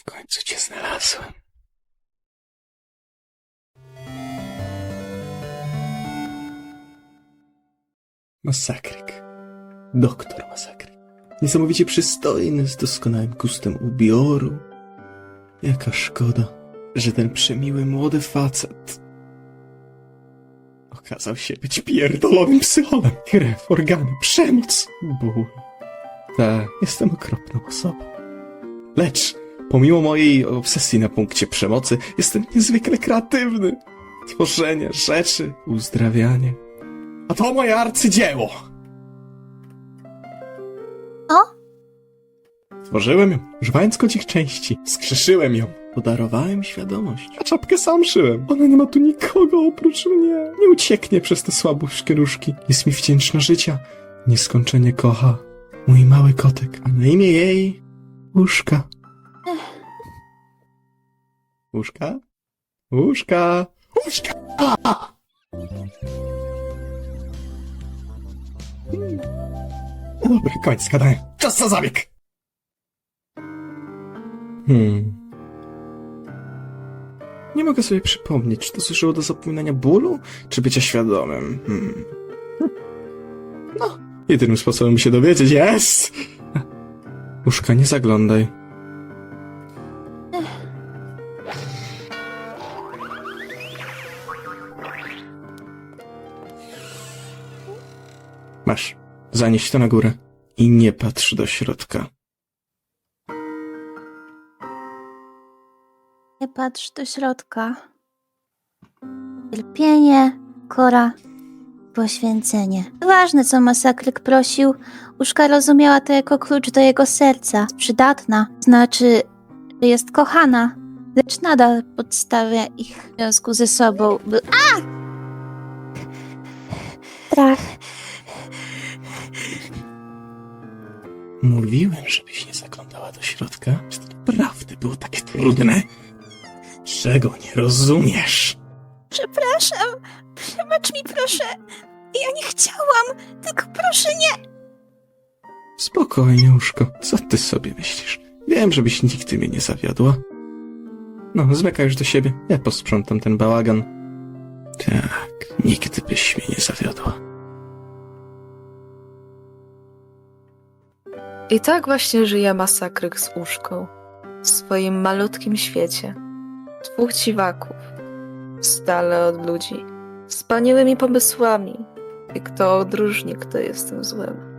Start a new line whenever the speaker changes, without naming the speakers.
W końcu cię znalazłem. Masakryk. Doktor Masakryk. Niesamowicie przystojny, z doskonałym gustem ubioru. Jaka szkoda, że ten przemiły młody facet okazał się być pierdolonym psycholem. Krew, organy, przemoc, ból. Tak, jestem okropną osobą. Lecz, pomimo mojej obsesji na punkcie przemocy, jestem niezwykle kreatywny. Tworzenie rzeczy, uzdrawianie. A to moje arcydzieło!
O?
Tworzyłem ją, używając kocich części. Skrzeszyłem ją. Podarowałem świadomość. A czapkę sam szyłem. Ona nie ma tu nikogo oprócz mnie. Nie ucieknie przez te słabuszkie nóżki. Jest mi wdzięczna życia. Nieskończenie kocha. Mój mały kotek. A na imię jej... Łóżka. Łóżka? Łóżka! Łóżka! No dobra, koniec gadania. Czas na zabieg! Hmm. Nie mogę sobie przypomnieć, czy to służyło do zapominania bólu, czy bycia świadomym. Hmm. No, jedynym sposobem by się dowiedzieć jest... Łóżka, nie zaglądaj. Masz, zanieś to na górę i nie patrz do środka.
Nie patrz do środka. Cierpienie, kora, poświęcenie. Ważne, co masakryk prosił. Uszka rozumiała to jako klucz do jego serca. Jest przydatna, znaczy, że jest kochana, lecz nadal podstawia ich w związku ze sobą. By... A! Strach.
Mówiłem, żebyś nie zaglądała do środka. Czy to naprawdę było takie trudne? Czego nie rozumiesz?
Przepraszam. Przebacz mi, proszę. Ja nie chciałam, tylko proszę nie.
Spokojnie, łóżko. Co ty sobie myślisz? Wiem, żebyś nigdy mnie nie zawiodła. No, zmykaj już do siebie. Ja posprzątam ten bałagan. Tak, nigdy byś mnie nie zawiodła.
I tak właśnie żyje masakryk z uszką. W swoim malutkim świecie. Dwóch dziwaków. Z dala od ludzi. Wspaniałymi pomysłami. I kto odróżni, kto jest tym złym.